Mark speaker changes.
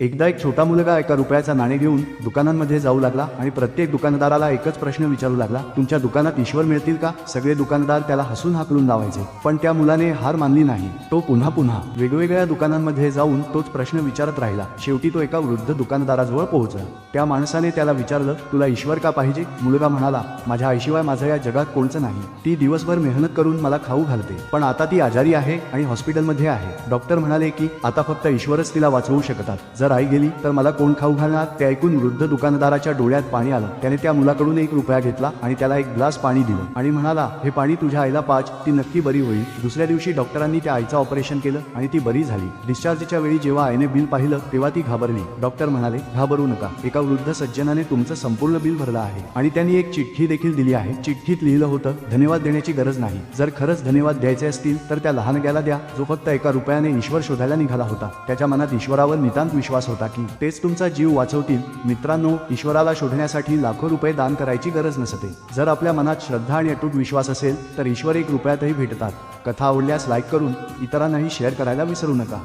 Speaker 1: एकदा एक छोटा मुलगा एका रुपयाचा नाणे घेऊन दुकानांमध्ये जाऊ लागला आणि प्रत्येक दुकानदाराला एकच प्रश्न विचारू लागला तुमच्या दुकानात ईश्वर मिळतील का? सगळे दुकानदार त्याला हसून हाकलून लावायचे पण त्या मुलाने हार मानली नाही. तो पुन्हा पुन्हा वेगवेगळ्या दुकानांमध्ये जाऊन तोच प्रश्न विचारत राहिला. शेवटी तो एका वृद्ध दुकानदाराजवळ पोहोचला. त्या माणसाने त्याला विचारलं तुला ईश्वर का पाहिजे? मुलगा म्हणाला माझ्या आईशिवाय माझं या जगात कोणचं नाही. ती दिवसभर मेहनत करून मला खाऊ घालते. पण आता ती आजारी आहे आणि हॉस्पिटलमध्ये आहे. डॉक्टर म्हणाले की आता फक्त ईश्वरच तिला वाचवू शकतात. जर आई गेली तर मला कोण खाऊ घालणार? ते ऐकून वृद्ध दुकानदाराच्या डोळ्यात पाणी आलं. त्याने त्या मुलाकडून एक रुपया घेतला आणि त्याला एक ग्लास पाणी दिलं. आणि म्हणाला हे पाणी तुझ्या आईला पाच. ती नक्की बरी होईल. दुसऱ्या दिवशी डॉक्टरांनी त्या आईचं ऑपरेशन केलं आणि ती बरी झाली. डिस्चार्जच्या वेळी जेव्हा आईने बिल पाहिलं तेव्हा ती घाबरली. डॉक्टर म्हणाले घाबरू नका. एका वृद्ध सज्जनाने तुमचं संपूर्ण बिल भरलं आहे आणि त्यांनी एक चिठ्ठी देखील दिली आहे. चिठ्ठीत लिहिलं होतं धन्यवाद देण्याची गरज नाही. जर खरंच धन्यवाद द्यायचे असतील तर त्या लहानग्याला द्या. जो फक्त एका रुपयाने ईश्वर शोधायला निघाला होता. त्याच्या मनात ईश्वरावर नितांत विश्वास विश्वास होता की तेच तुमचा जीव वाचवतील. मित्रांनो ईश्वराला शोधण्यासाठी लाखो रुपये दान करायची गरज नसते. जर आपल्या मनात श्रद्धा आणि अटूट विश्वास असेल तर ईश्वर एक रुपयातही भेटतात. कथा आवडल्यास लाईक करून इतरांनाही शेअर करायला विसरू नका.